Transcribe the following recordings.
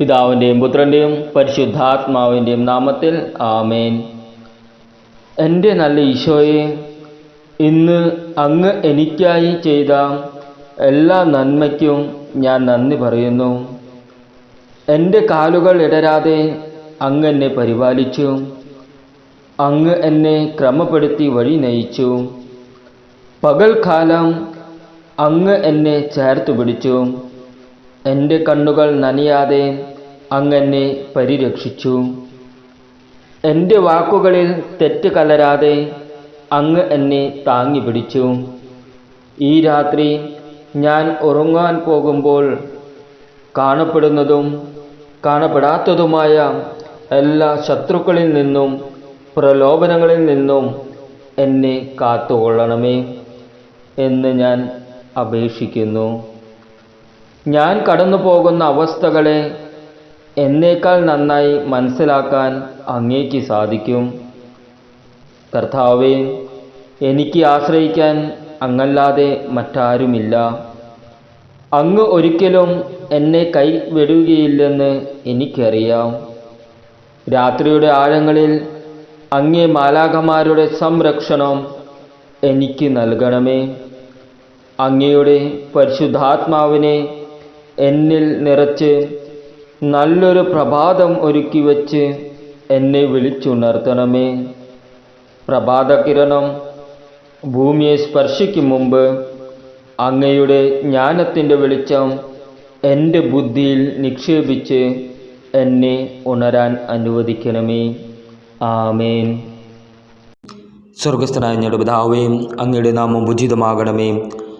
പിതാവിന്റെയും പുത്രന്റെയും പരിശുദ്ധാത്മാവിന്റെയും നാമത്തിൽ ആമേൻ. എന്റെ നല്ല ഈശോയെ ഇന്ന് അങ്ങ് എനിക്കായി ചെയ്ത എല്ലാ നന്മയ്ക്കും ഞാൻ നന്ദി പറയുന്നു. എന്റെ കാലുകൾ ഇടരാതെ അങ്ങ് എന്നെ പരിപാലിച്ചു. അങ്ങ് എന്നെ ക്രമപ്പെടുത്തി വഴി നയിച്ചു. പകൽക്കാലം അങ്ങ് എന്നെ ചേർത്ത് പിടിച്ചു. എന്റെ കണ്ണുകൾ നനയാതെ അങ്ങ് എന്നെ പരിരക്ഷിച്ചു. എന്റെ വാക്കുകളിൽ തെറ്റ് കലരാതെ അങ്ങ് എന്നെ താങ്ങി പിടിച്ചു. ഈ രാത്രി ഞാൻ ഉറങ്ങാൻ പോകുമ്പോൾ കാണപ്പെടുന്നതും കാണപ്പെടാത്തതുമായ എല്ലാ ശത്രുക്കളിൽ നിന്നും പ്രലോഭനങ്ങളിൽ നിന്നും എന്നെ കാത്തുകൊള്ളണമേ എന്ന് ഞാൻ അപേക്ഷിക്കുന്നു. ഞാൻ കടന്നു പോകുന്ന അവസ്ഥകളെ എന്നേക്കാൾ നന്നായി മനസ്സിലാക്കാൻ അങ്ങേക്ക് സാധിക്കും. കർത്താവേ എനിക്ക് ആശ്രയിക്കാൻ അങ്ങല്ലാതെ മറ്റാരുമില്ല. അങ്ങ് ഒരിക്കലും എന്നെ കൈവിടുകയില്ലെന്ന് എനിക്കറിയാം. രാത്രിയുടെ ആഴങ്ങളിൽ അങ്ങേ മാലാഖമാരുടെ സംരക്ഷണം എനിക്ക് നൽകണമേ. അങ്ങയുടെ പരിശുദ്ധാത്മാവിനെ എന്നിൽ നിറച്ച് നല്ലൊരു പ്രഭാതം ഒരുക്കി വച്ച് എന്നെ വിളിച്ചുണർത്തണമേ. പ്രഭാതകിരണം ഭൂമിയെ സ്പർശിക്കും മുമ്പ് അങ്ങയുടെ ജ്ഞാനത്തിന്റെ വെളിച്ചം എന്റെ ബുദ്ധിയിൽ നിക്ഷേപിച്ച് എന്നെ ഉണരാൻ അനുവദിക്കണമേ. ആമേൻ. സ്വർഗസ്ഥനായ ഞങ്ങളുടെ അങ്ങയുടെ നാമം ഉചിതമാകണമേ.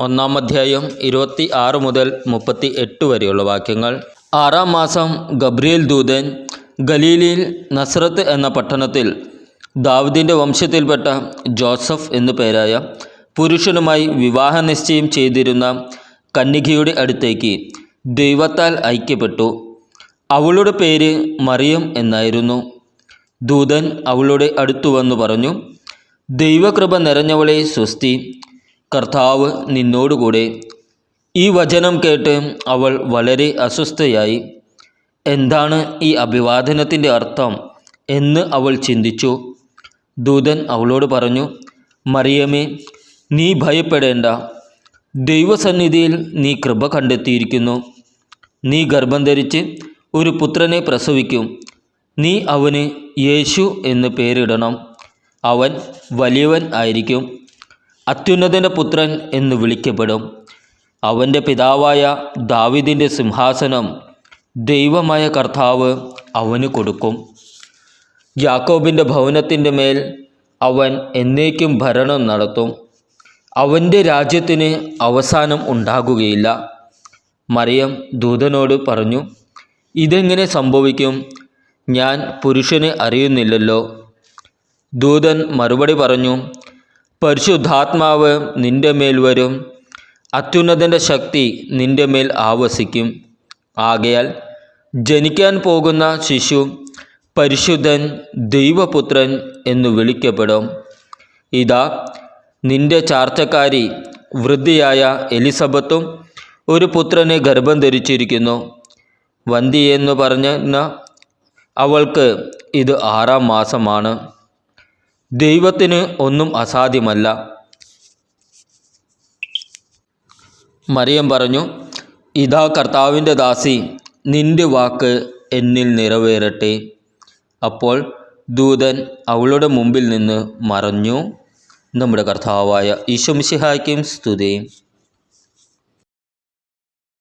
ഒന്നാം അധ്യായം ഇരുപത്തി ആറ് മുതൽ മുപ്പത്തി എട്ട് വരെയുള്ള വാക്യങ്ങൾ. ആറാം മാസം ഗബ്രിയേൽ ദൂതൻ ഗലീലിയിൽ നസ്രത്ത് എന്ന പട്ടണത്തിൽ ദാവുദിന്റെ വംശത്തിൽപ്പെട്ട ജോസഫ് എന്നു പേരായ പുരുഷനുമായി വിവാഹ നിശ്ചയം ചെയ്തിരുന്ന കന്യകയുടെ അടുത്തേക്ക് ദൈവത്താൽ ഐക്യപ്പെട്ടു. അവളുടെ പേര് മറിയം എന്നായിരുന്നു. ദൂതൻ അവളുടെ അടുത്തു വന്നു പറഞ്ഞു ദൈവകൃപ നിറഞ്ഞവളെ സ്വസ്തി കർത്താവ് നിന്നോടുകൂടെ ഈ വചനം കേട്ട് അവൾ വളരെ അസ്വസ്ഥയായി. എന്താണ് ഈ അഭിവാദനത്തിന്റെ അർത്ഥം എന്ന് അവൾ ചിന്തിച്ചു. ദൂതൻ അവളോട് പറഞ്ഞു മറിയമേ നീ ഭയപ്പെടേണ്ട. ദൈവസന്നിധിയിൽ നീ കൃപ കണ്ടെത്തിയിരിക്കുന്നു. നീ ഗർഭം ധരിച്ച് ഒരു പുത്രനെ പ്രസവിക്കും. നീ അവന് യേശു എന്ന് പേരിടണം. അവൻ വലിയവൻ ആയിരിക്കും. അത്യുന്നതന്റെ പുത്രൻ എന്ന് വിളിക്കപ്പെടും. അവന്റെ പിതാവായ ദാവിദിന്റെ സിംഹാസനം ദൈവമായ കർത്താവ് അവന് കൊടുക്കും. യാക്കോബിന്റെ ഭവനത്തിന്റെ മേൽ അവൻ എന്നേക്കും ഭരണം നടത്തും. അവന്റെ രാജ്യത്തിന് അവസാനം ഉണ്ടാകുകയില്ല. മറിയം ദൂതനോട് പറഞ്ഞു ഇതെങ്ങനെ സംഭവിക്കും? ഞാൻ പുരുഷനെ അറിയുന്നില്ലല്ലോ. ദൂതൻ മറുപടി പറഞ്ഞു പരിശുദ്ധാത്മാവ് നിന്റെ മേൽ വരും. അത്യുന്നതന്റെ ശക്തി നിന്റെ മേൽ ആവസിക്കും. ആകയാൽ ജനിക്കാൻ പോകുന്ന ശിശു പരിശുദ്ധൻ ദൈവപുത്രൻ എന്ന് വിളിക്കപ്പെടും. ഇതാ നിന്റെ ചാർച്ചക്കാരി വൃദ്ധിയായ എലിസബത്തും ഒരു പുത്രനെ ഗർഭം ധരിച്ചിരിക്കുന്നു. വന്തി എന്ന് പറഞ്ഞ അവൾക്ക് ഇത് ആറാം മാസമാണ്. ദൈവത്തിന് ഒന്നും അസാധ്യമല്ല. മറിയം പറഞ്ഞു ഇതാ കർത്താവിന്റെ ദാസി നിന്റെ വാക്ക് എന്നിൽ നിറവേറട്ടെ. അപ്പോൾ ദൂതൻ അവളുടെ മുമ്പിൽ നിന്ന് മറഞ്ഞു. നമ്മുടെ കർത്താവായ ഈശോമിശിഹായ്ക്കും സ്തുതി.